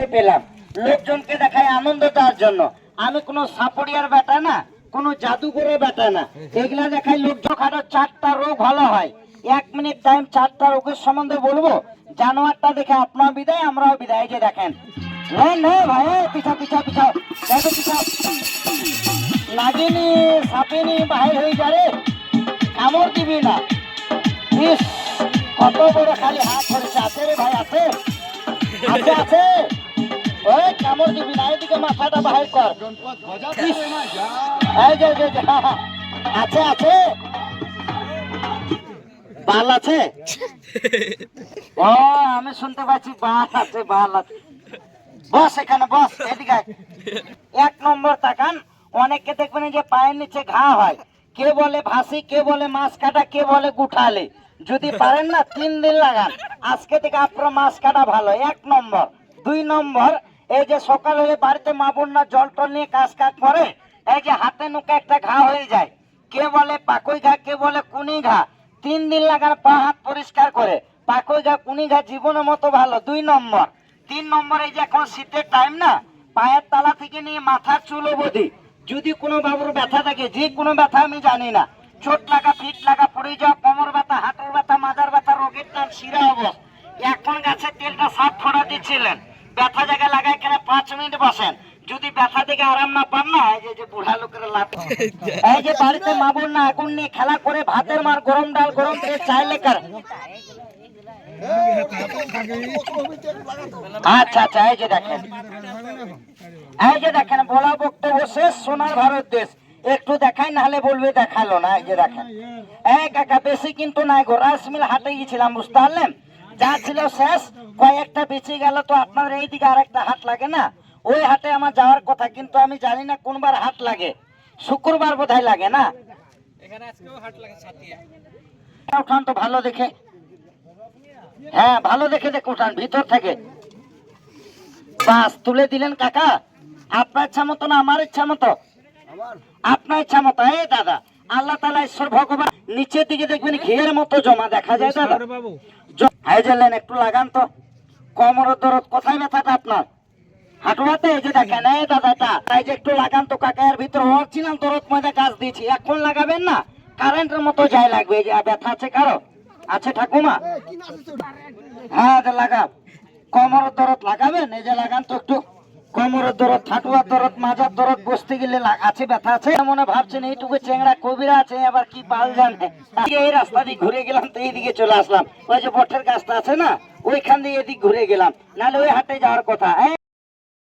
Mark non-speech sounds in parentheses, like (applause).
দেখতে পেলাম। লোকজনকে দেখায় আনন্দ দেওয়ার জন্য। আমি কোনো সাপড়িয়ার বেটা না, কোনো জাদুঘরের বেটা না। এগুলা দেখাই লোকজন খাটো চারটা রোগ ভালো হয়। এক মিনিট টাইম চারটা রোগের সম্বন্ধে বলব। জানোয়ারটা দেখে আপনার বিদায়, আমরাও বিদায়। যে দেখেন। কত বড় খালি হাত ধরেছে। আছে রে ভাই, আছে। আছে আছে। ওই কামড় দিবি না এদিকে মাথাটা বাহির কর। ইস, এই যে যে যে, হা, হা। আছে আছে। বাল আছে? (laughs) ও আমি শুনতে পাচ্ছি বাল আছে বাল আছে। বস এখানে বস এদিকে এক নম্বর তাকান অনেককে দেখবেন যে পায়ের নিচে ঘা হয়। কে বলে ভাসি কে বলে মাছ কাটা কে বলে গুঠালে? যদি পারেন না তিন দিন লাগান। আজকে থেকে আপনার মাছ কাটা ভালো। এক নম্বর। দুই নম্বর এই যে সকাল হলে বাড়িতে মা বোনরা জল টল নিয়ে কাজ কাজ করে, এই যে হাতে নুকে একটা ঘা হয়ে যায়। কে বলে পাকই ঘা, কে বলে কুনি ঘা? তিন দিন লাগান পা হাত পরিষ্কার করে, পাকই ঘা, কুনি ঘা জীবনের মতো ভালো। দুই নম্বর। তিন নম্বরে যে এখন শীতের টাইম না, পায়ের তালা থেকে নিয়ে মাথার চুল অবধি যদি কোনো বাবুর ব্যথা থাকে, যে কোনো ব্যথা আমি জানি না। চোট লাগা ফিট লাগা, পড়ে যাওয়া, কোমর ব্যথা, হাঁটুর ব্যথা মাথার ব্যথা, রোগের টান শিরা অবস এখন গাছের তেলটা সাত ফোড়া দিচ্ছিলেন। ব্যথা জায়গায় মিনিট বসেন। যদি ব্যথা থেকে আরাম না পান না এই যে- বুড়া লোকের লাভ (laughs) এই যে বাড়িতে মা বোন না আগুন নিয়ে খেলা করে ভাতের মার গরম ডাল গরম তেল চাইলে কার আচ্ছা আচ্ছা এই যে দেখেন। এই যে দেখেন বলা বক্তব্য শেষ সোনার ভারত দেশ। একটু দেখাই নাহলে বলবে দেখাল না এই যে দেখেন। এই কাকা বেশি কিন্তু নাই গো রাইস মিল হাটে গেছিলাম বুঝতে পারলেন? যা ছিল শেষ কয়েকটা বেঁচে গেল তো আপনার এইদিকে আর একটা হাট লাগে না? ওই হাটে আমার যাওয়ার কথা কিন্তু আমি জানি না কোনবার হাট লাগে। শুক্রবার বোধহয় লাগে না? উঠান তো ভালো দেখে। হ্যাঁ ভালো দেখে দেখে উঠান ভিতর থেকে। বাস তুলে দিলেন কাকা? আপনার ইচ্ছা মতো না আমার ইচ্ছা মতো? আপনার ইচ্ছা মতো এই দাদা। আল্লাহ তালা ঈশ্বর ভগবান নিচের দিকে দেখবেন ঘিয়ের মতো জমা দেখা যায় দাদা। নেন, একটু লাগান তো। কোমরের দরদ কোথায় ব্যথাটা আপনার? হাঁটুয়াতে এই যে দেখেন এই দাদাটা তাই যে একটু লাগান তো কাকায়ের ভিতরে অরিজিনাল দরদ ময়দা গাছ দিয়েছি। এখন লাগাবেন না? কারেন্টের মতো যাই লাগবে এই যে ব্যথা আছে কারও? আছে ঠাকুমা? হ্যাঁ লাগান। কোমরের দরদ লাগাবেন? এই যে লাগান তো একটু। কোমরের দরদ, হাঁটুয়ার দরদ, মাজার দরদ, বসতে গেলে আছে, ব্যথা আছে মনে ভাবছেন, এইটুকু চেংড়া কবিরা আছে, আবার কি পাল জানে? এই রাস্তা দিয়ে ঘুরে গেলাম, তো এইদিকে চলে আসলাম। ওই যে বটের গাছটা আছে না, ওইখান দিয়ে এদিক ঘুরে গেলাম। নাহলে ওই হাটে যাওয়ার কথা